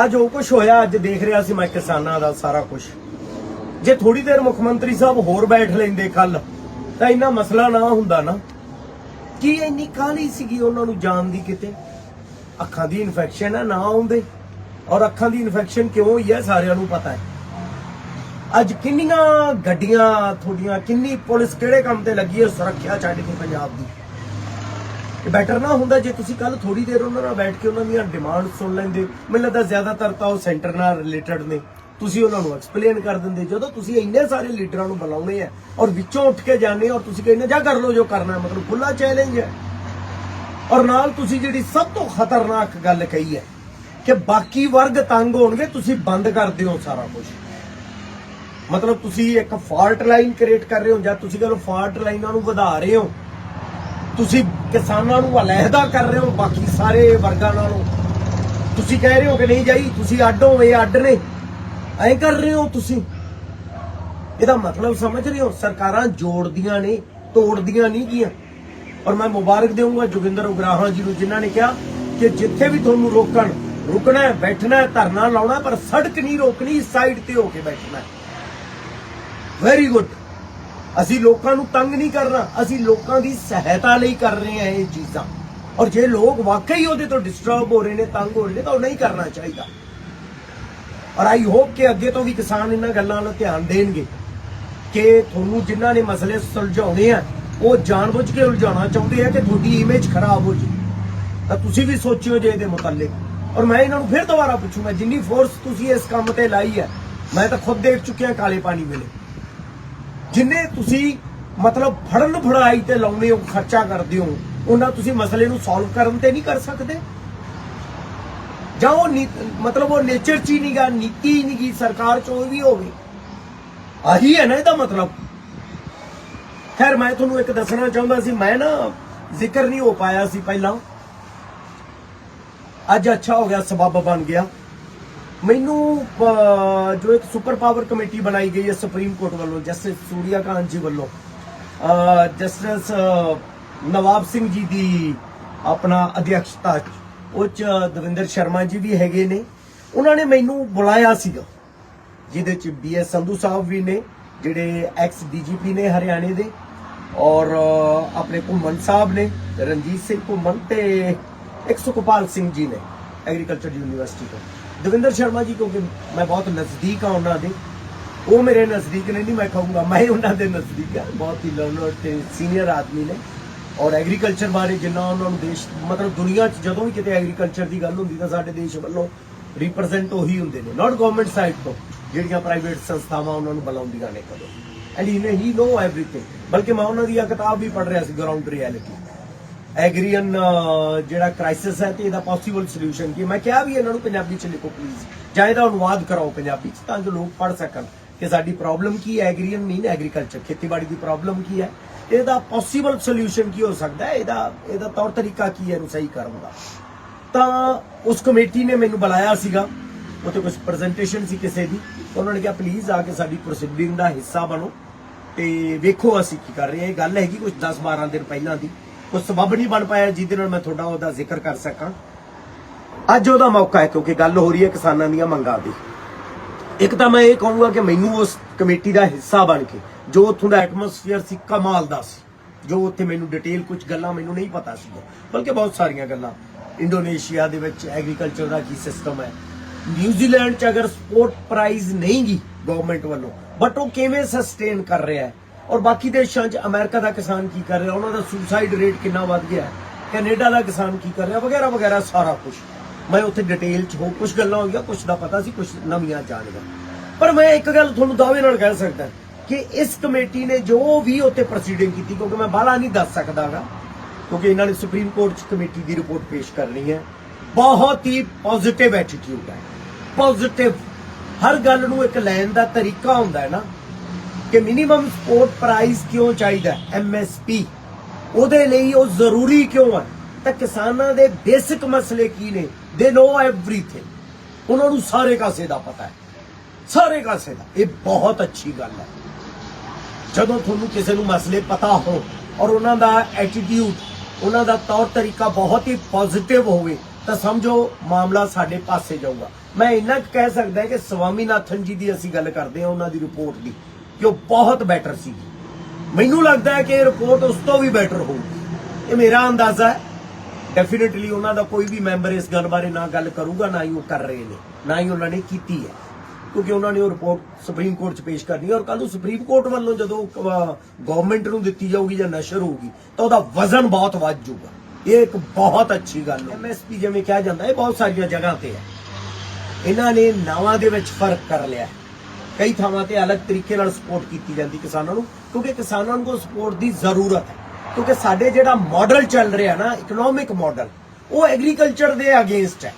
ਆ ਜੋ ਕੁਝ ਹੋਇਆ, ਅੱਜ ਦੇਖ ਰਿਹਾ ਸੀ ਮੈਂ ਕਿਸਾਨਾਂ ਦਾ ਸਾਰਾ ਕੁਝ ਜੇ ਥੋੜੀ ਦੇਰ ਮੁੱਖ ਮੰਤਰੀ ਸਾਹਿਬ ਹੋਰ ਬੈਠ ਲੈਂਦੇ ਕੱਲ ਤਾਂ ਇੰਨਾ ਮਸਲਾ ਨਾ ਹੁੰਦਾ ਨਾ। ਕੀ ਇੰਨੀ ਕਾਹਲੀ ਸੀਗੀ ਉਹਨਾਂ ਨੂੰ ਜਾਣ ਦੀ ਕਿਤੇ? ਅੱਖਾਂ ਦੀ ਇਨਫੈਕਸ਼ਨ ਹੈ ਨਾ ਆਉਂਦੇ। ਔਰ ਅੱਖਾਂ ਦੀ ਇਨਫੈਕਸ਼ਨ ਕਿਉਂ ਹੋਈ ਹੈ ਸਾਰਿਆਂ ਨੂੰ ਪਤਾ ਹੈ। ਅੱਜ ਕਿੰਨੀਆਂ ਗੱਡੀਆਂ, ਤੁਹਾਡੀਆਂ ਕਿੰਨੀ ਪੁਲਿਸ ਕਿਹੜੇ ਕੰਮ ਤੇ ਲੱਗੀ ਹੈ, ਸੁਰੱਖਿਆ ਛੱਡ ਕੇ ਪੰਜਾਬ ਦੀ। ਇਹ ਬੈਟਰ ਨਾ ਹੁੰਦਾ ਜੇ ਤੁਸੀਂ ਕੱਲ ਥੋੜੀ ਦੇਰ ਉਹਨਾਂ ਨਾਲ ਬੈਠ ਕੇ ਉਹਨਾਂ ਦੀਆਂ ਡਿਮਾਂਡ ਸੁਣ ਲੈਂਦੇ। ਮੈਨੂੰ ਲੱਗਦਾ ਜ਼ਿਆਦਾਤਰ ਤਾਂ ਉਹ ਸੈਂਟਰ ਨਾਲ ਰਿਲੇਟਡ ਨੇ। ਤੁਸੀਂ ਉਹਨਾਂ ਨੂੰ ਐਕਸਪਲੇਨ ਕਰ ਦਿੰਦੇ। ਜਦੋਂ ਤੁਸੀਂ ਇੰਨੇ ਸਾਰੇ ਲੀਡਰਾਂ ਨੂੰ ਬੁਲਾਉਣੇ ਆ ਔਰ ਵਿੱਚੋਂ ਉੱਠ ਕੇ ਜਾਂਦੇ ਔਰ ਤੁਸੀਂ ਕਹਿੰਦੇ ਜਾ ਕਰ ਲਓ ਜੋ ਕਰਨਾ ਹੈ, ਮਤਲਬ ਖੁੱਲਾ ਚੈਲੰਜ ਹੈ। ਔਰ ਨਾਲ ਤੁਸੀਂ ਜਿਹੜੀ ਸਭ ਤੋਂ ਖਤਰਨਾਕ ਗੱਲ ਕਹੀ ਹੈ ਕਿ ਬਾਕੀ ਵਰਗ ਤੰਗ ਹੋਣਗੇ ਤੁਸੀਂ ਬੰਦ ਕਰ ਦਿਓ ਸਾਰਾ ਕੁਝ ਮਤਲਬ ਤੁਸੀਂ ਇੱਕ ਫਾਲਟ ਲਾਈਨ ਕ੍ਰੀਏਟ ਕਰ ਰਹੇ ਹੋ ਜਾਂ ਤੁਸੀਂ ਕਹਿੰਦੇ ਫਾਲਟ ਲਾਈਨਾਂ ਨੂੰ ਵਧਾ ਰਹੇ ਹੋ। ਤੁਸੀਂ ਕਿਸਾਨਾਂ ਨੂੰ ਅਲਹਿਦਾ ਕਰ ਰਹੇ ਹੋ, ਬਾਕੀ ਸਾਰੇ ਵਰਗਾਂ ਨਾਲੋਂ। ਤੁਸੀਂ ਕਹਿ ਰਹੇ ਹੋ ਕਿ ਨਹੀਂ ਜਾਈ, ਤੁਸੀਂ ਅੱਡ ਹੋ ਇਹ ਅੱਡ ਨੇ। ਐਂ ਕਰ ਰਹੇ ਹੋ ਤੁਸੀਂ। ਇਹਦਾ ਮਤਲਬ ਸਮਝ ਰਹੇ ਹੋ, ਸਰਕਾਰਾਂ ਜੋੜਦੀਆਂ ਨੇ, ਤੋੜਦੀਆਂ ਨਹੀਂ ਗੀਆਂ। ਔਰ ਮੈਂ ਮੁਬਾਰਕ ਦੇਵਾਂਗਾ ਜੋਗਿੰਦਰ ਉਗਰਾਹਾਂ ਜੀ ਨੂੰ, ਜਿਨ੍ਹਾਂ ਨੇ ਕਿਹਾ ਕਿ ਜਿੱਥੇ ਵੀ ਤੁਹਾਨੂੰ ਰੋਕਣ, ਰੁਕਣਾ ਹੈ, ਬੈਠਣਾ ਹੈ, ਧਰਨਾ ਲਾਉਣਾ ਪਰ ਸੜਕ ਨਹੀਂ ਰੋਕਣੀ ਸਾਈਡ ਤੇ ਹੋ ਕੇ ਬੈਠਣਾ ਹੈ। ਵੈਰੀ ਗੁੱਡ ਅਸੀਂ ਲੋਕਾਂ ਨੂੰ ਤੰਗ ਨਹੀਂ ਕਰਨਾ, ਅਸੀਂ ਲੋਕਾਂ ਦੀ ਸਹਾਇਤਾ ਲਈ ਕਰ ਰਹੇ ਹਾਂ ਇਹ ਚੀਜ਼ਾਂ। ਔਰ ਜੇ ਲੋਕ ਵਾਕਈ ਉਹਦੇ ਤੋਂ ਡਿਸਟਰਬ ਹੋ ਰਹੇ ਨੇ, ਤੰਗ ਹੋ ਰਹੇ ਨੇ, ਤਾਂ ਉਹ ਨਹੀਂ ਕਰਨਾ ਚਾਹੀਦਾ। ਔਰ ਆਈ ਹੋਪ ਕਿ ਅੱਗੇ ਤੋਂ ਵੀ ਕਿਸਾਨ ਇਹਨਾਂ ਗੱਲਾਂ ਵੱਲ ਧਿਆਨ ਦੇਣਗੇ ਕਿ ਤੁਹਾਨੂੰ ਜਿਨ੍ਹਾਂ ਨੇ ਮਸਲੇ ਸੁਲਝਾਉਣੇ ਆ, ਉਹ ਜਾਣਬੁੱਝ ਕੇ ਉਲਝਾਉਣਾ ਚਾਹੁੰਦੇ ਆ ਕਿ ਤੁਹਾਡੀ ਇਮੇਜ ਖਰਾਬ ਹੋ ਜੇ। ਤਾਂ ਤੁਸੀਂ ਵੀ ਸੋਚਿਓ ਜੇ ਇਹਦੇ ਮੁਤਲਕ। ਔਰ ਮੈਂ ਇਹਨਾਂ ਨੂੰ ਫਿਰ ਦੁਬਾਰਾ ਪੁੱਛੂੰਗਾ, ਜਿੰਨੀ ਫੋਰਸ ਤੁਸੀਂ ਇਸ ਕੰਮ ਤੇ ਲਾਈ ਹੈ, ਮੈਂ ਤਾਂ ਖੁਦ ਦੇਖ ਚੁੱਕਿਆ ਕਾਲੇ ਪਾਣੀ ਵੇਲੇ। ਜਿੰਨੇ ਤੁਸੀਂ ਮਤਲਬ ਫੜਨ ਫੜਾਈ ਤੇ ਲਾਉਣੇ ਹੋ, ਖਰਚਾ ਕਰਦੇ ਹੋ, ਉਹਨਾਂ ਤੁਸੀਂ ਮਸਲੇ ਨੂੰ ਸੋਲਵ ਕਰਨ ਤੇ ਨਹੀਂ ਕਰ ਸਕਦੇ। ਜਾਂ ਉਹ ਨੀ- ਮਤਲਬ ਉਹ ਨੇਚਰ ਚ ਹੀ ਨਹੀਂਗਾ ਨੀਤੀ ਹੀ ਨਹੀਂਗੀ ਸਰਕਾਰ ਚ ਉਹ ਵੀ ਹੋਵੇ। ਆਹੀ ਹੈ ਨਾ ਇਹਦਾ ਮਤਲਬ। ਖੈਰ, ਮੈਂ ਤੁਹਾਨੂੰ ਇੱਕ ਦੱਸਣਾ ਚਾਹੁੰਦਾ ਸੀ, ਮੈਂ ਨਾ ਜ਼ਿਕਰ ਨਹੀਂ ਹੋ ਪਾਇਆ ਸੀ ਪਹਿਲਾਂ। ਅੱਜ ਅੱਛਾ ਹੋ ਗਿਆ, ਸਬਬ ਬਣ ਗਿਆ। ਮੈਨੂੰ ਜੋ ਇੱਕ ਸੁਪਰ ਪਾਵਰ ਕਮੇਟੀ ਬਣਾਈ ਗਈ ਹੈ ਸੁਪਰੀਮ ਕੋਰਟ ਵੱਲੋਂ ਜਸਟਿਸ ਸੂਰਿਆ ਕਾਂਤ ਜੀ ਵੱਲੋਂ ਜਸਟਿਸ ਨਵਾਬ ਸਿੰਘ ਜੀ ਦੀ ਆਪਣਾ ਅਧਿਕਸ਼ਤਾ ਉਹ ਚ ਦਵਿੰਦਰ ਸ਼ਰਮਾ ਜੀ ਵੀ ਹੈਗੇ ਨੇ। ਉਹਨਾਂ ਨੇ ਮੈਨੂੰ ਬੁਲਾਇਆ ਸੀਗਾ, ਜਿਹਦੇ ਚ ਬੀਐਸ ਸੰਧੂ ਸਾਹਿਬ ਵੀ ਨੇ, ਜਿਹੜੇ ਐਕਸ ਡੀਜੀਪੀ ਨੇ ਹਰਿਆਣੇ ਦੇ, ਔਰ ਆਪਣੇ ਘੁੰਮਣ ਸਾਹਿਬ ਨੇ, ਰਣਜੀਤ ਸਿੰਘ ਘੁੰਮਣ ਤੇ ਇੱਕ ਸੁਖਪਾਲ ਸਿੰਘ ਜੀ ਨੇ ਐਗਰੀਕਲਚਰ ਯੂਨੀਵਰਸਿਟੀ ਤੋਂ। ਦਵਿੰਦਰ ਸ਼ਰਮਾ ਜੀ, ਕਿਉਂਕਿ ਮੈਂ ਬਹੁਤ ਨਜ਼ਦੀਕ ਆ ਉਹਨਾਂ ਦੇ। ਉਹ ਮੇਰੇ ਨਜ਼ਦੀਕ ਨੇ ਨਹੀਂ, ਮੈਂ ਕਹੂੰਗਾ ਮੈਂ ਉਹਨਾਂ ਦੇ ਨਜ਼ਦੀਕ ਆ ਬਹੁਤ ਹੀ ਲਰਨਰ ਤੇ ਸੀਨੀਅਰ ਆਦਮੀ ਨੇ। ਔਰ ਐਗਰੀਕਲਚਰ ਬਾਰੇ ਜਿੰਨਾ ਉਹਨਾਂ ਨੂੰ ਦੇਸ਼, ਮਤਲਬ ਦੁਨੀਆ 'ਚ ਜਦੋਂ ਵੀ ਕਿਤੇ ਐਗਰੀਕਲਚਰ ਦੀ ਗੱਲ ਹੁੰਦੀ ਤਾਂ ਸਾਡੇ ਦੇਸ਼ ਵੱਲੋਂ ਰਿਪਰੈਜ਼ੈਂਟ ਉਹੀ ਹੁੰਦੇ ਨੇ। ਨਾਟ ਗਵਰਨਮੈਂਟ ਸਾਈਡ ਤੋਂ, ਜਿਹੜੀਆਂ ਪ੍ਰਾਈਵੇਟ ਸੰਸਥਾਵਾਂ ਉਹਨਾਂ ਨੂੰ ਬੁਲਾਉਂਦੀਆਂ ਨੇ ਕਦੋਂ। ਐਂਡ ਹੀ ਨੋ ਐਵਰੀਥਿੰਗ ਬਲਕਿ ਮੈਂ ਉਹਨਾਂ ਦੀ ਇਹ ਕਿਤਾਬ ਵੀ ਪੜ੍ਹ ਰਿਹਾ ਸੀ ਗਰਾਊਂਡ ਰਿਐਲਿਟੀ ਐਗਰੀਅਨ ਜਿਹੜਾ ਕ੍ਰਾਈਸਿਸ ਹੈ ਤੇ ਇਹਦਾ ਪੋਸੀਬਲ ਸੋਲੂਸ਼ਨ ਕੀ ਮੈਂ ਕਿਹਾ ਵੀ ਇਹਨਾਂ ਨੂੰ ਪੰਜਾਬੀ ਚ ਲਿਖੋ ਪਲੀਜ਼ ਜਾਂ ਇਹਦਾ ਅਨੁਵਾਦ ਕਰਾਓ ਪੰਜਾਬੀ ਚ, ਤਾਂ ਜੋ ਲੋਕ ਪੜ੍ਹ ਸਕਣ ਕਿ ਸਾਡੀ ਪ੍ਰੋਬਲਮ ਕੀ ਹੈ, ਐਗਰੀਅਨ ਮੀਨ ਐਗਰੀਕਲਚਰ ਖੇਤੀਬਾੜੀ ਦੀ ਪ੍ਰੋਬਲਮ ਕੀ ਹੈ? ਇਹਦਾ ਪੋਸੀਬਲ ਸੋਲੂਸ਼ਨ ਕੀ ਹੋ ਸਕਦਾ ਹੈ? ਇਹਦਾ ਇਹਦਾ ਤੌਰ ਤਰੀਕਾ ਕੀ ਹੈ ਇਹਨੂੰ ਸਹੀ ਕਰਨ ਦਾ? ਤਾਂ ਉਸ ਕਮੇਟੀ ਨੇ ਮੈਨੂੰ ਬੁਲਾਇਆ ਸੀਗਾ, ਉੱਥੇ ਕੁਝ ਪ੍ਰੈਜੈਂਟੇਸ਼ਨ ਸੀ ਕਿਸੇ ਦੀ। ਉਹਨਾਂ ਨੇ ਕਿਹਾ ਪਲੀਜ਼ ਆ ਕੇ ਸਾਡੀ ਪ੍ਰੋਸੀਡਿੰਗ ਦਾ ਹਿੱਸਾ ਬਣੋ ਤੇ ਵੇਖੋ ਅਸੀਂ ਕੀ ਕਰ ਰਹੇ ਹਾਂ। ਇਹ ਗੱਲ ਹੈਗੀ ਕੁਝ 10 12 ਦਿਨ ਪਹਿਲਾਂ ਦੀ। ਕੁਝ ਸਬਬ ਨਹੀਂ ਬਣ ਪਾਇਆ, ਜਿਹਦੇ ਨਾਲ ਮੈਂ ਤੁਹਾਡਾ ਉਹਦਾ ਜ਼ਿਕਰ ਕਰ ਸਕਾਂ। ਅੱਜ ਉਹਦਾ ਮੌਕਾ ਹੈ, ਕਿਉਂਕਿ ਗੱਲ ਹੋ ਰਹੀ ਹੈ ਕਿਸਾਨਾਂ ਦੀਆਂ ਮੰਗਾਂ ਦੀ। ਇੱਕ ਤਾਂ ਮੈਂ ਇਹ ਕਹੂੰਗਾ ਕਿ ਮੈਨੂੰ ਉਸ ਕਮੇਟੀ ਦਾ ਹਿੱਸਾ ਬਣ ਕੇ, ਜੋ ਉੱਥੋਂ ਦਾ ਐਟਮੋਸਫੀਅਰ ਸੀ, ਕਮਾਲ ਦਾ ਸੀ। ਜੋ ਉੱਥੇ ਮੈਨੂੰ ਡਿਟੇਲ ਕੁਝ ਗੱਲਾਂ ਮੈਨੂੰ ਨਹੀਂ ਪਤਾ ਸੀ। ਬਲਕਿ ਬਹੁਤ ਸਾਰੀਆਂ ਗੱਲਾਂ। ਇੰਡੋਨੇਸ਼ੀਆ ਦੇ ਵਿੱਚ ਐਗਰੀਕਲਚਰ ਦਾ ਕੀ ਸਿਸਟਮ ਹੈ। ਨਿਊਜ਼ੀਲੈਂਡ 'ਚ ਅਗਰ ਸਪੋਰਟ ਪ੍ਰਾਈਜ਼ ਨਹੀਂ ਗੀ ਗਵਰਨਮੈਂਟ ਵੱਲੋਂ ਬਟ ਉਹ ਕਿਵੇਂ ਸਸਟੇਨ ਕਰ ਰਿਹਾ ਹੈ? ਔਰ ਬਾਕੀ ਦੇਸ਼ਾਂ 'ਚ ਅਮਰੀਕਾ ਦਾ ਕਿਸਾਨ ਕੀ ਕਰ ਰਿਹਾ? ਉਹਨਾਂ ਦਾ ਸੁਸਾਈਡ ਰੇਟ ਕਿੰਨਾ ਵੱਧ ਗਿਆ ਹੈ? ਕੈਨੇਡਾ ਦਾ ਕਿਸਾਨ ਕੀ ਕਰ ਰਿਹਾ? ਵਗੈਰਾ ਵਗੈਰਾ, ਸਾਰਾ ਕੁਝ ਮੈਂ ਉੱਥੇ ਡਿਟੇਲ 'ਚ ਹੋ ਕੁਝ ਗੱਲਾਂ ਹੋ ਹੋਈਆਂ ਕੁਝ ਦਾ ਪਤਾ ਸੀ ਕੁਝ ਨਵੀਆਂ ਜਾਣਦਾ ਪਰ ਮੈਂ ਇੱਕ ਗੱਲ ਤੁਹਾਨੂੰ ਦਾਅਵੇ ਨਾਲ ਕਹਿ ਸਕਦਾ ਕਿ ਇਸ ਕਮੇਟੀ ਨੇ ਜੋ ਵੀ ਉੱਥੇ ਪ੍ਰੋਸੀਡਿੰਗ ਕੀਤੀ, ਕਿਉਂਕਿ ਮੈਂ ਬਾਹਲਾ ਨਹੀਂ ਦੱਸ ਸਕਦਾਗਾ, ਕਿਉਂਕਿ ਇਹਨਾਂ ਨੇ ਸੁਪਰੀਮ ਕੋਰਟ 'ਚ ਕਮੇਟੀ ਦੀ ਰਿਪੋਰਟ ਪੇਸ਼ ਕਰਨੀ ਹੈ। ਬਹੁਤ ਹੀ ਪੋਜ਼ਿਟਿਵ ਐਟੀਟਿਊਡ ਹੈ। ਪੋਜ਼ਿਟਿਵ ਹਰ ਗੱਲ ਨੂੰ ਇੱਕ ਲੈਣ ਦਾ ਤਰੀਕਾ ਹੁੰਦਾ ਹੈ ਨਾ। ਕਿ ਮਿਨੀਮਮ ਸਪੋਰਟ ਪ੍ਰਾਈਸ ਕਿਉਂ ਚਾਹੀਦਾ ਐਮਐਸਪੀ ਉਹਦੇ ਲਈ ਉਹ ਜ਼ਰੂਰੀ ਕਿਉਂ ਹੈ? ਤਾਂ ਕਿਸਾਨਾਂ ਦੇ ਬੇਸਿਕ ਮਸਲੇ ਕੀ ਨੇ? ਦੇ ਨੋ ਐਵਰੀਥਿੰਗ ਉਹਨਾਂ ਨੂੰ ਸਾਰੇ ਕਾਸੇ ਦਾ ਪਤਾ ਹੈ। ਸਾਰੇ ਕਾਸੇ ਦਾ। ਇਹ ਬਹੁਤ ਅੱਛੀ ਗੱਲ ਹੈ। ਜਦੋਂ ਤੁਹਾਨੂੰ ਕਿਸੇ ਨੂੰ ਮਸਲੇ ਪਤਾ ਹੋ ਔਰ ਉਹਨਾਂ ਦਾ ਐਟੀਟਿਊਡ ਉਹਨਾਂ ਦਾ ਤੌਰ ਤਰੀਕਾ ਬਹੁਤ ਹੀ ਪੋਜ਼ਿਟਿਵ ਹੋਵੇ, ਤਾਂ ਸਮਝੋ ਮਾਮਲਾ ਸਾਡੇ ਪਾਸੇ ਜਾਊਗਾ। ਮੈਂ ਇੰਨਾ ਕੁ ਕਹਿ ਸਕਦਾ ਕਿ ਸਵਾਮੀਨਾਥਨ ਜੀ ਦੀ ਅਸੀਂ ਗੱਲ ਕਰਦੇ ਹਾਂ, ਉਹਨਾਂ ਦੀ ਰਿਪੋਰਟ ਦੀ। ਕਿ ਉਹ ਬਹੁਤ ਬੈਟਰ ਸੀ। ਮੈਨੂੰ ਲੱਗਦਾ ਹੈ ਕਿ ਇਹ ਰਿਪੋਰਟ ਉਸ ਤੋਂ ਵੀ ਬੈਟਰ ਹੋਊਗੀ। ਇਹ ਮੇਰਾ ਅੰਦਾਜ਼ਾ ਹੈ। ਡੈਫੀਨਿਟਲੀ ਉਹਨਾਂ ਦਾ ਕੋਈ ਵੀ ਮੈਂਬਰ ਇਸ ਗੱਲ ਬਾਰੇ ਨਾ ਗੱਲ ਕਰੂਗਾ, ਨਾ ਹੀ ਉਹ ਕਰ ਰਹੇ ਨੇ, ਨਾ ਹੀ ਉਹਨਾਂ ਨੇ ਕੀਤੀ ਹੈ। ਕਿਉਂਕਿ ਉਹਨਾਂ ਨੇ ਉਹ ਰਿਪੋਰਟ ਸੁਪਰੀਮ ਕੋਰਟ 'ਚ ਪੇਸ਼ ਕਰਨੀ ਹੈ ਔਰ ਕੱਲ ਨੂੰ ਸੁਪਰੀਮ ਕੋਰਟ ਵੱਲੋਂ ਜਦੋਂ ਗਵਰਨਮੈਂਟ ਨੂੰ ਦਿੱਤੀ ਜਾਊਗੀ ਜਾਂ ਨਸ਼ਰ ਹੋਊਗੀ, ਤਾਂ ਉਹਦਾ ਵਜ਼ਨ ਬਹੁਤ ਵੱਧ ਜਾਊਗਾ। ਇਹ ਇੱਕ ਬਹੁਤ ਅੱਛੀ ਗੱਲ ਹੈ। ਐਮਐਸਪੀ ਜਿਵੇਂ ਕਿਹਾ ਜਾਂਦਾ, ਇਹ ਬਹੁਤ ਸਾਰੀਆਂ ਜਗ੍ਹਾ ਤੇ ਹੈ। ਇਹਨਾਂ ਨੇ ਨਾਵਾਂ ਦੇ ਵਿੱਚ ਫ਼ਰਕ ਕਰ ਲਿਆ ਹੈ। ਕਈ ਥਾਵਾਂ ਤੇ ਅਲੱਗ ਤਰੀਕੇ ਨਾਲ ਸਪੋਰਟ ਕੀਤੀ ਜਾਂਦੀ ਕਿਸਾਨਾਂ ਨੂੰ, ਕਿਉਂਕਿ ਕਿਸਾਨਾਂ ਨੂੰ ਸਪੋਰਟ ਦੀ ਜ਼ਰੂਰਤ ਹੈ। ਕਿਉਂਕਿ ਸਾਡੇ ਜਿਹੜਾ ਮਾਡਲ ਚੱਲ ਰਿਹਾ ਨਾ ਇਕਨੋਮਿਕ ਮਾਡਲ ਉਹ ਐਗਰੀਕਲਚਰ ਦੇ ਅਗੇਂਸਟ ਹੈ।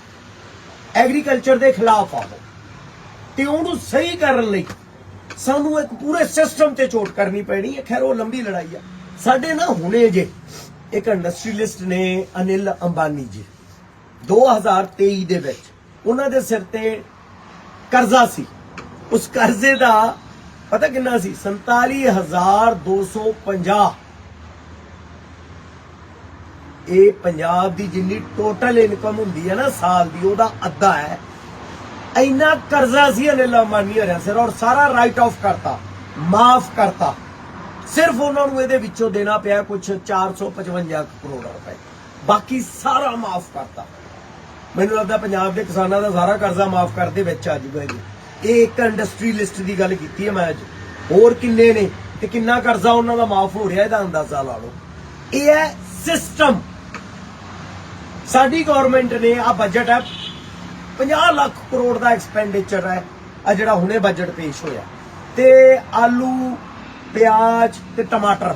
ਐਗਰੀਕਲਚਰ ਦੇ ਖਿਲਾਫ ਆ ਉਹ। ਤੇ ਉਹਨੂੰ ਸਹੀ ਕਰਨ ਲਈ ਸਾਨੂੰ ਇੱਕ ਪੂਰੇ ਸਿਸਟਮ ਤੇ ਚੋਟ ਕਰਨੀ ਪੈਣੀ ਹੈ। ਖੈਰ, ਉਹ ਲੰਬੀ ਲੜਾਈ ਆ। ਸਾਡੇ ਨਾ ਹੁਣੇ ਜੇ ਇੱਕ ਇੰਡਸਟਰੀਲਿਸਟ ਨੇ ਅਨਿਲ ਅੰਬਾਨੀ ਜੀ 2023 ਦੇ ਵਿੱਚ, ਉਹਨਾਂ ਦੇ ਸਿਰ ਤੇ ਕਰਜ਼ਾ ਸੀ। ਉਸ ਕਰਜ਼ੇ ਦਾ ਪਤਾ ਕਿੰਨਾ ਸੀ? 47250 ਇਹ ਪੰਜਾਬ ਦੀ ਜਿੰਨੀ ਟੋਟਲ ਇਨਕਮ ਹੁੰਦੀ ਹੈ ਨਾ, ਸਾਲ ਦੀ, ਉਹਦਾ ਅੱਧਾ ਹੈ। ਇੰਨਾ ਕਰਜ਼ਾ ਸੀ ਅਨਿਲ ਅੰਬਾਨੀ ਹਰਿਆ ਸਿਰ ਔਰ ਸਾਰਾ ਰਾਈਟ ਆਫ ਕਰਤਾ, ਮਾਫ ਕਰਤਾ। ਸਿਰਫ ਉਹਨਾਂ ਨੂੰ ਇਹਦੇ ਵਿੱਚੋਂ ਦੇਣਾ ਪਿਆ ਕੁਝ 455 ਕਰੋੜ ਰੁਪਏ। ਬਾਕੀ ਸਾਰਾ ਮਾਫ ਕਰਤਾ। ਮੈਨੂੰ ਲੱਗਦਾ ਪੰਜਾਬ ਦੇ ਕਿਸਾਨਾਂ ਦਾ ਸਾਰਾ ਕਰਜ਼ਾ ਮਾਫ ਕਰਦੇ ਵਿੱਚ ਆ ਜੂਗਾ ਇਹ। ਇਹ ਇੱਕ ਇੰਡਸਟਰੀ ਲਿਸਟ ਦੀ ਗੱਲ ਕੀਤੀ ਹੈ ਮੈਂ ਅੱਜ। ਹੋਰ ਕਿੰਨੇ ਨੇ ਤੇ ਕਿੰਨਾ ਕਰਜ਼ਾ ਉਹਨਾਂ ਦਾ ਮਾਫ ਹੋ ਰਿਹਾ, ਇਹਦਾ ਅੰਦਾਜ਼ਾ ਲਾ ਲਓ। ਇਹ ਹੈ ਸਿਸਟਮ ਸਾਡੀ ਗਵਰਨਮੈਂਟ ਨੇ ਆ ਬਜਟ ਹੈ 50 ਲੱਖ ਕਰੋੜ ਦਾ ਐਕਸਪੈਂਡੀਚਰ ਹੈ ਆ ਜਿਹੜਾ ਹੁਣੇ ਬਜਟ ਪੇਸ਼ ਹੋਇਆ। ਤੇ ਆਲੂ, ਪਿਆਜ਼ ਤੇ ਟਮਾਟਰ,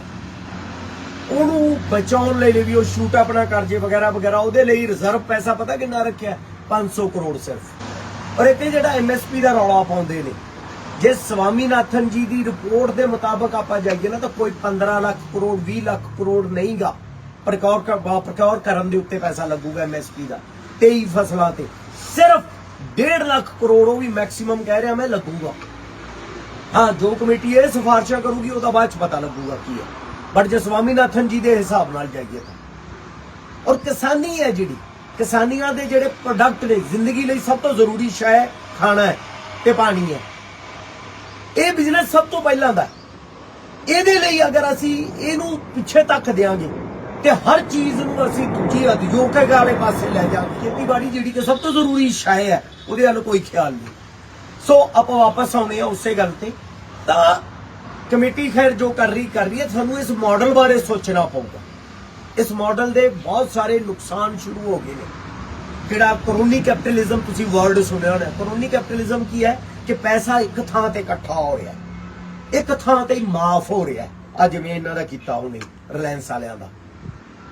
ਉਹਨੂੰ ਬਚਾਉਣ ਲਈ ਵੀ ਉਹ ਸ਼ੂਟ ਆਪਣਾ ਕਰਜ਼ੇ ਵਗੈਰਾ ਵਗੈਰਾ ਉਹਦੇ ਲਈ ਰਿਜ਼ਰਵ ਪੈਸਾ ਪਤਾ ਕਿੰਨਾ ਰੱਖਿਆ? 500 ਕਰੋੜ ਸਿਰਫ। ਔਰ ਇੱਥੇ ਜਿਹੜਾ ਐਮਐਸਪੀ ਦਾ ਰੌਲਾ ਪਾਉਂਦੇ ਨੇ, ਜੇ ਸਵਾਮੀਨਾਥਨ ਜੀ ਦੀ ਰਿਪੋਰਟ ਦੇ ਮੁਤਾਬਕ ਆਪਾਂ ਜਾਈਏ ਨਾ, ਤਾਂ ਕੋਈ 15 ਲੱਖ ਕਰੋੜ 20 ਲੱਖ ਕਰੋੜ ਨਹੀਂਗਾ ਪ੍ਰਕੌਰ ਪ੍ਰਕੌਰ ਕਰਨ ਦੇ ਉੱਤੇ ਪੈਸਾ ਲੱਗੂਗਾ ਐਮਐਸਪੀ ਦਾ। 23 ਫਸਲਾਂ ਤੇ ਸਿਰਫ 1.5 ਲੱਖ ਕਰੋੜ ਉਹ ਵੀ ਮੈਕਸਿਮਮ ਕਹਿ ਰਿਹਾ ਮੈਂ, ਲੱਗੂਗਾ। ਹਾਂ ਜੋ ਕਮੇਟੀ ਇਹ ਸਿਫਾਰਸ਼ਾਂ ਕਰੂਗੀ, ਉਹਦਾ ਬਾਅਦ ਚ ਪਤਾ ਲੱਗੂਗਾ ਕੀ ਹੈ। ਬਟ ਜੇ ਸਵਾਮੀਨਾਥਨ ਜੀ ਦੇ ਹਿਸਾਬ ਨਾਲ ਜਾਈਏ ਤਾਂ। ਔਰ ਕਿਸਾਨੀ ਹੈ ਜਿਹੜੀ ਕਿਸਾਨੀਆਂ ਦੇ ਜਿਹੜੇ ਪ੍ਰੋਡਕਟ ਨੇ, ਜ਼ਿੰਦਗੀ ਲਈ ਸਭ ਤੋਂ ਜ਼ਰੂਰੀ ਸ਼ੈ ਖਾਣਾ ਹੈ ਤੇ ਪਾਣੀ ਹੈ। ਇਹ ਬਿਜ਼ਨਸ ਸਭ ਤੋਂ ਪਹਿਲਾਂ ਦਾ ਇਹਦੇ ਲਈ ਅਗਰ ਅਸੀਂ ਇਹਨੂੰ ਪਿੱਛੇ ਤੱਕ ਦਿਆਂਗੇ, ਤੇ ਹਰ ਚੀਜ਼ ਨੂੰ ਅਸੀਂ ਦੂਜੀ ਉਦਯੋਗਿਕ ਵਾਲੇ ਪਾਸੇ ਲੈ ਜਾਵਾਂਗੇ ਖੇਤੀਬਾੜੀ ਜਿਹੜੀ ਕਿ ਸਭ ਤੋਂ ਜ਼ਰੂਰੀ ਸ਼ੈ ਹੈ, ਉਹਦੇ ਵੱਲ ਕੋਈ ਖਿਆਲ ਨਹੀਂ। ਸੋ ਆਪਾਂ ਵਾਪਸ ਆਉਣੇ ਆ ਉਸੇ ਗੱਲ ਤੇ। ਤਾਂ ਕਮੇਟੀ ਖੈਰ ਜੋ ਕਰ ਰਹੀ ਕਰ ਰਹੀ ਹੈ ਸਾਨੂੰ ਇਸ ਮਾਡਲ ਬਾਰੇ ਸੋਚਣਾ ਪਊਗਾ। ਇਸ ਮਾਡਲ ਦੇ ਬਹੁਤ ਸਾਰੇ ਨੁਕਸਾਨ ਸ਼ੁਰੂ ਹੋ ਗਏ ਨੇ। ਜਿਹੜਾ ਕਰੋਨੀ ਕੈਪੀਟਲਿਜ਼ਮ ਤੁਸੀਂ ਵਰਡ ਸੁਣਿਆ ਹੋਣਾ ਕਰੋਨੀ ਕੈਪੀਟਲਿਜ਼ਮ ਕੀ ਹੈ? ਕਿ ਪੈਸਾ ਇੱਕ ਥਾਂ ਤੇ ਇਕੱਠਾ ਹੋ ਰਿਹਾ ਇੱਕ ਥਾਂ ਤੇ ਹੀ ਮਾਫ ਹੋ ਰਿਹਾ ਹੈ। ਜਿਵੇਂ ਇਹਨਾਂ ਦਾ ਕੀਤਾ ਉਹਨੇ ਰਿਲਾਇੰਸ ਵਾਲਿਆਂ ਦਾ,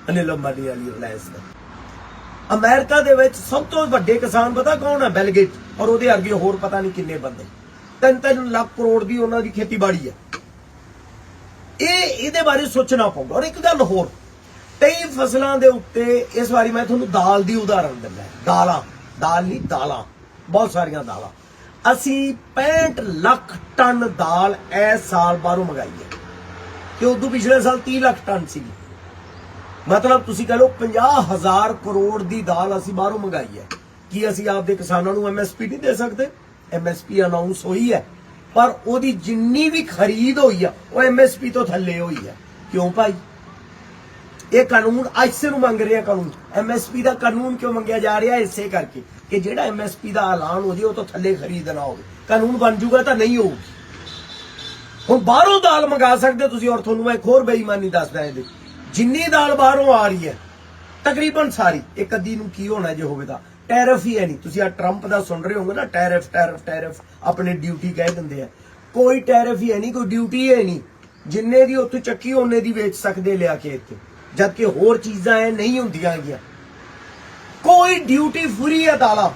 ਅਨਿਲ ਅੰਬਾਨੀ ਵਾਲੀ ਰਿਲਾਇੰਸ ਦਾ। ਅਮਰੀਕਾ ਦੇ ਵਿੱਚ ਸਭ ਤੋਂ ਵੱਡੇ ਕਿਸਾਨ ਪਤਾ ਕੌਣ ਹੈ? ਬਿਲ ਗੇਟ ਔਰ ਉਹਦੇ ਅੱਗੇ ਹੋਰ ਪਤਾ ਨਹੀਂ ਕਿੰਨੇ ਬੰਦੇ। ਤਿੰਨ ਤਿੰਨ ਲੱਖ ਕਰੋੜ ਦੀ ਉਹਨਾਂ ਦੀ ਖੇਤੀਬਾੜੀ ਹੈ। ਇਹ, ਇਹਦੇ ਬਾਰੇ ਸੋਚਣਾ ਪਊਗਾ। ਔਰ ਇੱਕ ਗੱਲ ਹੋਰ ਕਈ ਫਸਲਾਂ ਦੇ ਉੱਤੇ ਇਸ ਵਾਰੀ ਮੈਂ ਤੁਹਾਨੂੰ ਦਾਲ ਦੀ ਉਦਾਹਰਨ ਦਿੰਦਾ ਦਾਲਾਂ। ਦਾਲ ਨਹੀਂ, ਦਾਲਾਂ। ਬਹੁਤ ਸਾਰੀਆਂ ਦਾਲਾਂ। ਅਸੀਂ 65 ਲੱਖ ਟਨ ਦਾਲ ਇਸ ਸਾਲ ਬਾਹਰੋਂ ਮੰਗਾਈ ਹੈ। ਤੇ ਉਦੋਂ ਪਿਛਲੇ ਸਾਲ 30 ਲੱਖ ਟਨ ਸੀਗੀ। ਮਤਲਬ ਤੁਸੀਂ ਕਹ ਲਓ 50000 ਕਰੋੜ ਦੀ ਦਾਲ ਅਸੀਂ ਬਾਹਰੋਂ ਮੰਗਾਈ ਹੈ। ਕੀ ਅਸੀਂ ਆਪਦੇ ਕਿਸਾਨਾਂ ਨੂੰ ਐਮਐਸਪੀ ਨਹੀਂ ਦੇ ਸਕਦੇ? ਐਮਐਸਪੀ ਅਨਾਉਂਸ ਹੋਈ ਹੈ। ਪਰ ਉਹਦੀ ਜਿੰਨੀ ਵੀ ਖਰੀਦ ਹੋਈ ਆ, ਉਹ ਐਮਐਸਪੀ ਤੋਂ ਥੱਲੇ ਹੋਈ ਹੈ। ਕਿਉਂ ਭਾਈ? ਇਹ ਕਾਨੂੰਨ ਐਸੇ ਨੂੰ ਮੰਗ ਰਿਹਾ ਕਾਨੂੰਨ। ਐਮਐਸਪੀ ਦਾ ਕਾਨੂੰਨ ਕਿਉਂ ਮੰਗਿਆ ਜਾ ਰਿਹਾ ਇਸੇ ਕਰਕੇ ਕਿ ਜਿਹੜਾ ਐਮਐਸਪੀ ਦਾ ਐਲਾਨ ਹੋ ਜੇ ਉਹ ਤੋਂ ਥੱਲੇ ਖਰੀਦਣਾ ਹੋਵੇ। ਕਾਨੂੰਨ ਬਣ ਜੂਗਾ ਤਾਂ ਨਹੀਂ ਹੋਊਗੀ। ਹੁਣ ਬਾਹਰੋਂ ਦਾਲ ਮੰਗਾ ਸਕਦੇ ਤੁਸੀਂ ਔਰ ਤੁਹਾਨੂੰ ਮੈਂ ਇੱਕ ਹੋਰ ਬੇਈਮਾਨੀ ਦੱਸਦਾ ਇਹਦੇ। ਜਿੰਨੀ ਦਾਲ ਬਾਹਰੋਂ ਆ ਰਹੀ ਹੈ, ਤਕਰੀਬਨ ਸਾਰੀ, ਇੱਕ ਅੱਧੀ ਨੂੰ ਕੀ ਹੋਣਾ ਜੇ ਹੋਵੇ ਤਾਂ। ਟੈਰਿਫ ਹੀ ਹੈ ਨਹੀਂ। ਤੁਸੀਂ ਆ ਟਰੰਪ ਦਾ ਸੁਣ ਰਹੇ ਹੋਗੇ ਨਾ ਟੈਰਿਫ ਟੈਰਿਫ ਟੈਰਿਫ ਆਪਣੇ ਡਿਊਟੀ ਕਹਿ ਦਿੰਦੇ ਆ। ਕੋਈ ਟੈਰਫ ਹੀ ਹੈ ਨਹੀਂ, ਕੋਈ ਡਿਊਟੀ ਹੈ ਨਹੀਂ। ਜਿੰਨੇ ਦੀ ਉੱਥੇ ਚੱਕੀ, ਉਹਨੇ ਦੀ ਵੇਚ ਸਕਦੇ ਲਿਆ ਕੇ ਇੱਥੇ। ਜਦ ਕਿ ਹੋਰ ਚੀਜ਼ਾਂ ਐ ਨਹੀਂ ਹੁੰਦੀਆਂ ਹੈਗੀਆਂ। ਕੋਈ ਡਿਊਟੀ ਫਰੀ ਹੈ ਦਾਲਾਂ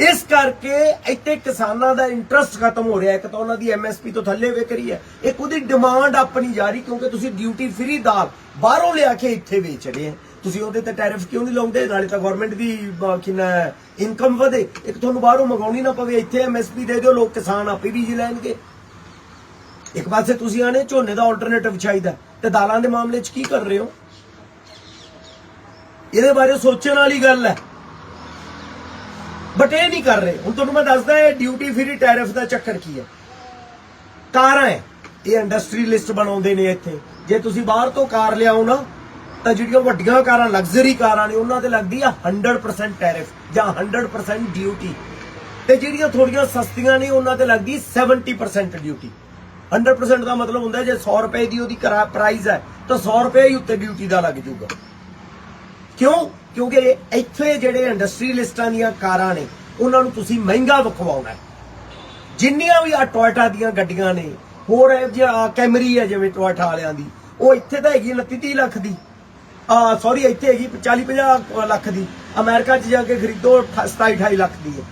ਇਸ ਕਰਕੇ ਇੱਥੇ ਕਿਸਾਨਾਂ ਦਾ ਇੰਟਰਸਟ ਖਤਮ ਹੋ ਰਿਹਾ। ਇੱਕ ਤਾਂ ਉਹਨਾਂ ਦੀ ਐਮਐਸਪੀ ਤੋਂ ਥੱਲੇ ਵਿਕ ਰਹੀ ਹੈ। ਇੱਕ ਉਹਦੀ ਡਿਮਾਂਡ ਆਪਣੀ ਜਾ ਰਹੀ ਕਿਉਂਕਿ ਤੁਸੀਂ ਡਿਊਟੀ ਫਰੀ ਦਾਲ ਬਾਹਰੋਂ ਲਿਆ ਕੇ ਇੱਥੇ ਵੇਚ ਰਹੇ ਹੋ। ਤੁਸੀਂ ਉਹਦੇ ਤੇ ਟੈਰਿਫ ਕਿਉਂ ਨਹੀਂ ਲਾਉਂਦੇ? ਨਾਲੇ ਤਾਂ ਗਵਰਨਮੈਂਟ ਦੀ ਕਿੰਨਾ ਇਨਕਮ ਵਧੇ। ਇੱਕ ਤੁਹਾਨੂੰ ਬਾਹਰੋਂ ਮੰਗਾਉਣੀ ਨਾ ਪਵੇ, ਇੱਥੇ ਐਮਐਸਪੀ ਦੇ ਦਿਓ, ਲੋਕ ਕਿਸਾਨ ਆਪੇ ਬੀਜ ਲੈਣਗੇ। ਇੱਕ ਪਾਸੇ ਤੁਸੀਂ ਆਣੇ ਝੋਨੇ ਦਾ ਆਲਟਰਨੇਟਿਵ ਚਾਹੀਦਾ। ਤੇ ਦਾਲਾਂ ਦੇ ਮਾਮਲੇ 'ਚ ਕੀ ਕਰ ਰਹੇ ਹੋ? ਇਹਦੇ ਬਾਰੇ ਸੋਚਣ ਵਾਲੀ ਗੱਲ ਹੈ। ਬਟ ਇਹ ਨਹੀਂ ਕਰ ਰਹੇ। ਹੁਣ ਤੁਹਾਨੂੰ ਮੈਂ ਦੱਸਦਾ, ਇਹ ਡਿਊਟੀ ਫ੍ਰੀ ਟੈਰਿਫ ਦਾ ਚੱਕਰ ਕੀ ਹੈ? ਕਾਰਾਂ ਹੈ। ਇਹ ਇੰਡਸਟਰੀ ਲਿਸਟ ਬਣਾਉਂਦੇ ਨੇ ਇੱਥੇ। ਜੇ ਤੁਸੀਂ ਬਾਹਰ ਤੋਂ ਕਾਰ ਲਿਆਓ ਨਾ, ਤਾਂ ਜਿਹੜੀਆਂ ਵੱਡੀਆਂ ਕਾਰਾਂ ਲਗਜ਼ਰੀ ਕਾਰਾਂ ਨੇ, ਉਹਨਾਂ ਤੇ ਲੱਗਦੀ ਆ 100% ਟੈਰਿਫ ਜਾਂ 100% ਡਿਊਟੀ ਤੇ ਜਿਹੜੀਆਂ ਥੋੜੀਆਂ ਸਸਤੀਆਂ ਨੇ, ਉਹਨਾਂ ਤੇ ਲੱਗਦੀ 70% ਡਿਊਟੀ 100% ਦਾ ਮਤਲਬ ਹੁੰਦਾ ਜੇ 100 ਰੁਪਏ ਦੀ ਉਹਦੀ ਪ੍ਰਾਈਸ ਹੈ, ਤਾਂ 100 ਰੁਪਏ ਹੀ ਉੱਤੇ ਡਿਊਟੀ ਦਾ ਲੱਗ ਜਾਊਗਾ। ਕਿਉਂ? ਕਿਉਂਕਿ ਇੱਥੇ ਜਿਹੜੇ ਇੰਡਸਟਰੀ ਦੀਆਂ ਕਾਰਾਂ ਨੇ, ਉਹਨਾਂ ਨੂੰ ਤੁਸੀਂ ਮਹਿੰਗਾ ਵਿਖਵਾਉਣਾ ਜਿੰਨੀਆਂ ਵੀ ਆ ਟੋਇਟਾ ਦੀਆਂ ਗੱਡੀਆਂ ਨੇ, ਹੋਰ ਇਹ ਜਿਹੜਾ ਕੈਮਰੀ ਹੈ, ਜਿਵੇਂ ਟੋਇਟਾ ਵਾਲਿਆਂ ਦੀ, ਉਹ ਇੱਥੇ ਤਾਂ ਹੈਗੀ 29 30 ਲੱਖ ਦੀ। ਆ ਸੌਰੀ ਇੱਥੇ ਹੈਗੀ 40 50 ਲੱਖ ਦੀ। ਅਮਰੀਕਾ 'ਚ ਜਾ ਕੇ ਖਰੀਦੋ 27 28 ਲੱਖ ਦੀ ਹੈ।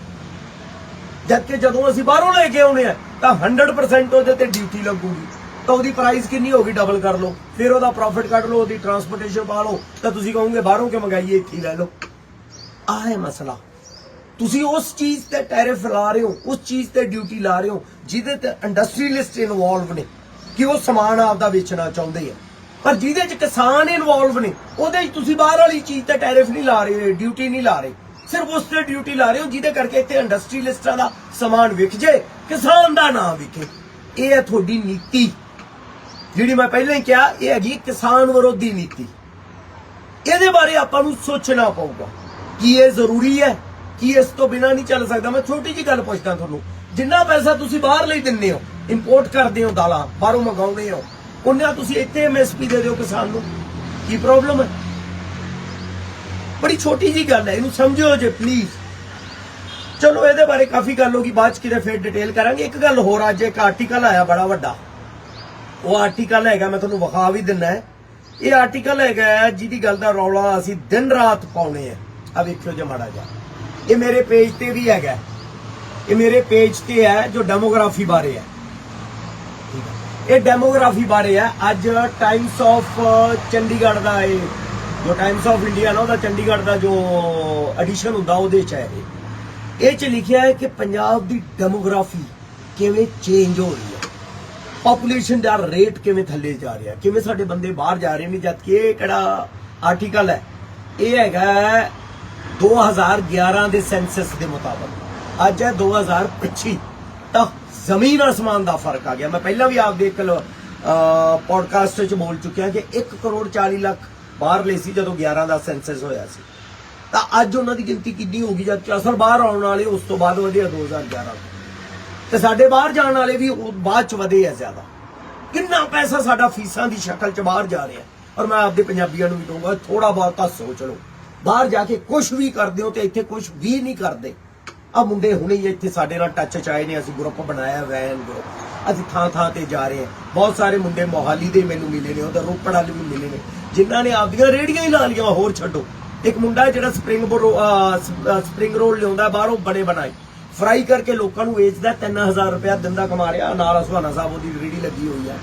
ਜਦ ਕਿ ਜਦੋਂ ਅਸੀਂ ਬਾਹਰੋਂ ਲੈ ਕੇ ਆਉਣੇ ਆ ਤਾਂ 100% ਉਹਦੇ ਤੇ ਡਿਊਟੀ ਲੱਗੂਗੀ। ਤਾਂ ਉਹਦੀ ਪ੍ਰਾਈਸ ਕਿੰਨੀ ਹੋਗੀ ਡਬਲ ਕਰ ਲਓ। ਫਿਰ ਉਹਦਾ ਪ੍ਰੋਫਿਟ ਕੱਢ ਲਓ, ਉਹਦੀ ਟਰਾਂਸਪੋਰਟੇਸ਼ਨ ਪਾ ਲਓ। ਤਾਂ ਤੁਸੀਂ ਕਹੋਗੇ, ਬਾਹਰੋਂ ਕਿ ਮੰਗਾਈਏ? ਇੱਥੇ ਲੈ ਲਓ। ਆਹ ਹੈ ਮਸਲਾ। ਤੁਸੀਂ ਉਸ ਚੀਜ਼ ਤੇ ਟੈਰਿਫ ਲਾ ਰਹੇ ਹੋ, ਉਸ ਚੀਜ਼ ਤੇ ਡਿਊਟੀ ਲਾ ਰਹੇ ਹੋ, ਜਿਹਦੇ ਤੇ ਇੰਡਸਟਰੀਲਿਸਟ ਇਨਵੋਲਵ ਨੇ, ਕਿ ਉਹ ਸਮਾਨ ਆਪਦਾ ਵੇਚਣਾ ਚਾਹੁੰਦੇ ਆ। ਪਰ ਜਿਹਦੇ ਚ ਕਿਸਾਨ ਇਨਵੋਲਵ ਨੇ, ਉਹਦੇ ਚ ਤੁਸੀਂ ਬਾਹਰ ਵਾਲੀ ਚੀਜ਼ ਤੇ ਟੈਰਿਫ ਨਹੀਂ ਲਾ ਰਹੇ ਡਿਊਟੀ ਨਹੀਂ ਲਾ ਰਹੇ। ਸਿਰਫ ਉਸ ਤੇ ਡਿਊਟੀ ਲਾ ਰਹੇ ਹੋ, ਜਿਹਦੇ ਕਰਕੇ ਇੱਥੇ ਇੰਡਸਟਰੀਲਿਸਟਾਂ ਦਾ ਸਮਾਨ ਵਿਕ ਜੇ ਕਿਸਾਨ ਦਾ ਨਾ ਵਿਕੇ। ਇਹ ਹੈ ਤੁਹਾਡੀ ਨੀਤੀ। ਜਿਹੜੀ ਮੈਂ ਪਹਿਲਾਂ ਹੀ ਕਿਹਾ, ਇਹ ਹੈਗੀ ਕਿਸਾਨ ਵਿਰੋਧੀ ਨੀਤੀ। ਇਹਦੇ ਬਾਰੇ ਆਪਾਂ ਨੂੰ ਸੋਚਣਾ ਪਊਗਾ ਕੀ ਇਹ ਜ਼ਰੂਰੀ ਹੈ ਕੀ ਇਸ ਤੋਂ ਬਿਨਾ ਨਹੀਂ ਚੱਲ ਸਕਦਾ। ਮੈਂ ਛੋਟੀ ਜੀ ਗੱਲ ਪੁੱਛਦਾ ਤੁਹਾਨੂੰ, ਜਿੰਨਾ ਪੈਸਾ ਤੁਸੀਂ ਬਾਹਰ ਲਈ ਦਿੰਦੇ ਹੋ ਇੰਪੋਰਟ ਕਰਦੇ ਹੋ ਦਾਲਾਂ, ਬਾਹਰੋਂ ਮੰਗਾਉਂਦੇ ਹੋ ਉਹਨਾਂ ਤੁਸੀਂ ਇੱਥੇ ਐਮਐਸਪੀ ਦੇ ਦਿਓ ਕਿਸਾਨ ਨੂੰ। ਕੀ ਪ੍ਰੋਬਲਮ ਹੈ? ਬੜੀ ਛੋਟੀ ਜੀ ਗੱਲ ਹੈ ਇਹਨੂੰ ਸਮਝਿਓ ਜੇ ਪਲੀਜ਼ ਚਲੋ ਇਹਦੇ ਬਾਰੇ ਕਾਫੀ ਗੱਲ ਹੋਗੀ ਬਾਅਦ ਚ ਕਿਤੇ ਫਿਰ ਡਿਟੇਲ ਕਰਾਂਗੇ ਇੱਕ ਗੱਲ ਹੋਰ ਅੱਜ ਇੱਕ ਆਰਟੀਕਲ ਆਇਆ ਬੜਾ ਵੱਡਾ ਉਹ ਆਰਟੀਕਲ ਹੈਗਾ ਮੈਂ ਤੁਹਾਨੂੰ ਵਿਖਾ ਵੀ ਦਿੰਨਾ ਇਹ ਆਰਟੀਕਲ ਹੈਗਾ ਹੈ ਜਿਹਦੀ ਗੱਲ ਦਾ ਰੌਲਾ ਅਸੀਂ ਦਿਨ ਰਾਤ ਪਾਉਣੇ ਆ ਆ ਵੇਖਿਓ ਜੇ ਮਾੜਾ ਜਾ ਇਹ ਮੇਰੇ ਪੇਜ ਤੇ ਵੀ ਹੈਗਾ ਇਹ ਮੇਰੇ ਪੇਜ ਤੇ ਹੈ ਜੋ ਡੈਮੋਗ੍ਰਾਫੀ ਬਾਰੇ ਹੈ। ਇਹ ਡੈਮੋਗ੍ਰਾਫੀ ਬਾਰੇ ਹੈ ਅੱਜ ਟਾਈਮਸ ਆਫ ਚੰਡੀਗੜ੍ਹ ਦਾ ਇਹ ਜੋ ਟਾਈਮਸ ਆਫ ਇੰਡੀਆ ਨਾ ਉਹਦਾ ਚੰਡੀਗੜ੍ਹ ਦਾ ਜੋ ਐਡੀਸ਼ਨ ਹੁੰਦਾ ਉਹਦੇ ਚ ਹੈ ਇਹ। ਇਹ ਚ ਲਿਖਿਆ ਹੈ ਕਿ ਪੰਜਾਬ ਦੀ ਡੈਮੋਗ੍ਰਾਫੀ ਕਿਵੇਂ ਚੇਂਜ ਹੋ ਰਹੀ ਹੈ। ਪੋਪੂਲੇਸ਼ਨ ਦਾ ਰੇਟ ਕਿਵੇਂ ਥੱਲੇ ਜਾ ਰਿਹਾ ਕਿਵੇਂ ਸਾਡੇ ਬੰਦੇ ਬਾਹਰ ਜਾ ਰਹੇ ਨੇ ਜਦ ਕਿ ਇਹ ਕਿਹੜਾ ਆਰਟੀਕਲ ਹੈ, ਇਹ ਹੈਗਾ ਹੈ 2011 ਦੇ ਸੈਂਸਸ ਦੇ ਮੁਤਾਬਕ। ਅੱਜ ਹੈ 2025 ਤਾਂ ਜ਼ਮੀਨ ਅਸਮਾਨ ਦਾ ਫ਼ਰਕ ਆ ਗਿਆ। ਮੈਂ ਪਹਿਲਾਂ ਵੀ ਆਪਦੇ ਇੱਕ ਪੋਡਕਾਸਟ 'ਚ ਬੋਲ ਚੁੱਕਿਆ ਕਿ 1 ਕਰੋੜ 40 ਲੱਖ ਬਾਹਰ ਲਈ ਸੀ ਜਦੋਂ 11 ਦਾ ਸੈਂਸਸ ਹੋਇਆ ਸੀ। ਤਾਂ ਅੱਜ ਉਹਨਾਂ ਦੀ ਗਿਣਤੀ ਕਿੰਨੀ ਹੋ ਗਈ? ਜਦ ਕਿ ਅਸਲ ਬਾਹਰ ਆਉਣ ਵਾਲੇ, ਉਸ ਤੋਂ ਬਾਅਦ ਵਧਿਆ 2011 ਤੇ। ਸਾਡੇ ਬਾਹਰ ਜਾਣ ਵਾਲੇ ਵੀ ਬਾਅਦ ਚ ਵਧੇ ਆ ਜ਼ਿਆਦਾ। ਕਿੰਨਾ ਪੈਸਾ ਸਾਡਾ ਫੀਸਾਂ ਦੀ ਸ਼ਕਲ ਚ ਬਾਹਰ ਜਾ ਰਿਹਾ। ਔਰ ਮੈਂ ਆਪਦੇ ਪੰਜਾਬੀਆਂ ਨੂੰ ਵੀ ਕਹੂੰਗਾ ਥੋੜਾ ਬਹੁਤ ਤਾਂ ਸੋਚ ਲਓ। ਬਾਹਰ ਜਾ ਕੇ ਕੁਝ ਵੀ ਕਰਦੇ ਹੋ ਤੇ ਇੱਥੇ ਕੁਝ ਵੀ ਨਹੀਂ ਕਰਦੇ। ਆ ਮੁੰਡੇ ਹੁਣੇ ਹੀ ਇੱਥੇ ਸਾਡੇ ਨਾਲ ਟੱਚ ਚ ਆਏ ਨੇ, ਅਸੀਂ ਗਰੁੱਪ ਬਣਾਇਆ ਵੈਨ ਗਰੁੱਪ ਅਸੀਂ ਥਾਂ ਥਾਂ ਤੇ ਜਾ ਰਹੇ ਹਾਂ। ਬਹੁਤ ਸਾਰੇ ਮੁੰਡੇ ਮੋਹਾਲੀ ਦੇ ਮੈਨੂੰ ਮਿਲੇ ਨੇ, ਉਧਰ ਰੋਪੜ ਵਾਲੇ ਵੀ ਮਿਲੇ ਨੇ। ਜਿਨ੍ਹਾਂ ਨੇ ਆਪਦੀਆਂ ਰੇੜੀਆਂ ਹੀ ਲਾ ਲੀਆਂ ਹੋਰ ਛੱਡੋ। ਇੱਕ ਮੁੰਡਾ ਹੈ ਜਿਹੜਾ ਸਪਰਿੰਗ ਬਰੋ ਰੋਲ ਲਿਆਉਂਦਾ, ਬਾਹਰੋਂ ਬਣੇ ਬਣਾਏ। ਫਰਾਈ ਕਰਕੇ ਲੋਕਾਂ ਨੂੰ ਵੇਚਦਾ 3000 ਰੁਪਇਆ ਦਿੰਦਾ ਕਮਾ ਰਿਹਾ। ਨਾਲ ਸੁਹਾਨਾ ਸਾਹਿਬ, ਉਹਦੀ ਰੇੜੀ ਲੱਗੀ ਹੋਈ ਹੈ।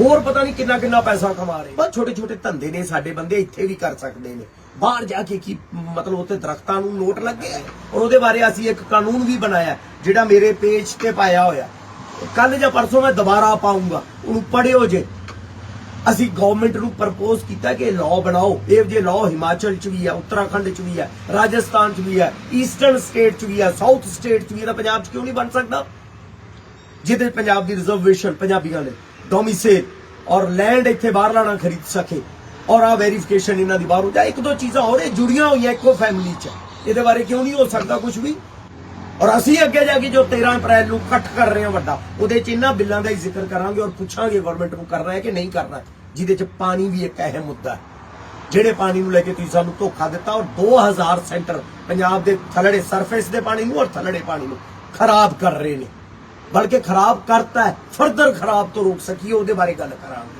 ਹੋਰ ਪਤਾ ਨਹੀਂ ਕਿੰਨਾ ਕਿੰਨਾ ਪੈਸਾ ਕਮਾ ਰਹੇ ਬਸ ਛੋਟੇ ਛੋਟੇ ਧੰਦੇ ਨੇ ਸਾਡੇ ਬੰਦੇ, ਇੱਥੇ ਵੀ ਕਰ ਸਕਦੇ ਨੇ। ਬਾਹਰ ਜਾ ਕੇ ਕੀ ਮਤਲਬ ਉੱਥੇ ਦਰਖਤਾਂ ਨੂੰ ਨੋਟ ਲੱਗੇ ਔਰ ਉਹਦੇ ਬਾਰੇ ਅਸੀਂ ਇੱਕ ਕਾਨੂੰਨ ਵੀ ਬਣਾਇਆ, ਜਿਹੜਾ ਮੇਰੇ ਪੇਜ ਤੇ ਪਾਇਆ ਹੋਇਆ। ਕੱਲ ਜਾਂ ਪਰਸੋਂ ਮੈਂ ਦੁਬਾਰਾ ਪਾਉਂਗਾ ਉਹਨੂੰ ਪੜਿਓ ਜੇ। ਅਸੀਂ ਗਵਰਨਮੈਂਟ ਨੂੰ ਪ੍ਰਪੋਜ਼ ਕੀਤਾ ਕਿ ਲਾਅ ਬਣਾਓ। ਇਹ ਜੇ ਲਾਅ ਹਿਮਾਚਲ ਚ ਵੀ ਹੈ, ਉੱਤਰਾਖੰਡ ਚ ਵੀ ਹੈ, ਰਾਜਸਥਾਨ ਚ ਵੀ ਹੈ ਈਸਟਰਨ ਸਟੇਟ ਚ ਵੀ ਹੈ ਸਾਊਥ ਸਟੇਟ ਚ ਵੀ ਹੈ ਪੰਜਾਬ ਚ ਕਿਉਂ ਨਹੀਂ ਬਣ ਸਕਦਾ? ਜਿਹਦੇ ਪੰਜਾਬ ਦੀ ਰਿਜ਼ਰਵੇਸ਼ਨ ਪੰਜਾਬੀਆਂ ਨੇ ਡੋਮਿਸਾਈਲ ਔਰ ਲੈਂਡ ਇੱਥੇ ਬਾਹਰ ਲਾਣਾ ਖਰੀਦ ਸਕੇ। ਔਰ ਆ ਵੈਰੀਫਿਕੇਸ਼ਨ ਇਹਨਾਂ ਦੀ ਬਾਹਰ ਹੋ ਜਾ ਇੱਕ ਦੋ ਚੀਜ਼ਾਂ ਹੋਰ ਇਹ ਜੁੜੀਆਂ ਹੋਈਆਂ ਇੱਕੋ ਫੈਮਿਲੀ 'ਚ। ਇਹਦੇ ਬਾਰੇ ਕਿਉਂ ਨਹੀਂ ਹੋ ਸਕਦਾ ਕੁਝ ਵੀ? ਔਰ ਅਸੀਂ ਅੱਗੇ ਜਾ ਕੇ ਜੋ 13 ਅਪ੍ਰੈਲ ਨੂੰ ਇਕੱਠ ਕਰ ਰਹੇ ਹਾਂ ਵੱਡਾ, ਉਹਦੇ 'ਚ ਇਹਨਾਂ ਬਿੱਲਾਂ ਦਾ ਹੀ ਜ਼ਿਕਰ ਕਰਾਂਗੇ ਔਰ ਪੁੱਛਾਂਗੇ ਗਵਰਨਮੈਂਟ ਨੂੰ ਕਰਨਾ ਹੈ ਕਿ ਨਹੀਂ ਕਰਨਾ ਜਿਹਦੇ 'ਚ ਪਾਣੀ ਵੀ ਇੱਕ ਅਹਿਮ ਮੁੱਦਾ ਹੈ। ਜਿਹੜੇ ਪਾਣੀ ਨੂੰ ਲੈ ਕੇ ਤੁਸੀਂ ਸਾਨੂੰ ਧੋਖਾ ਦਿੱਤਾ ਔਰ 2000 ਸੈਂਟਰ ਪੰਜਾਬ ਦੇ ਥੱਲੜੇ ਸਰਫੇਸ ਦੇ ਪਾਣੀ ਨੂੰ ਔਰ ਥੱਲੜੇ ਪਾਣੀ ਨੂੰ ਖਰਾਬ ਕਰ ਰਹੇ ਨੇ। ਬਲਕਿ ਖਰਾਬ ਕਰਤਾ ਹੈ ਫਰਦਰ ਖਰਾਬ ਤੋਂ ਰੋਕ ਸਕੀਏ, ਉਹਦੇ ਬਾਰੇ ਗੱਲ ਕਰਾਂਗੇ।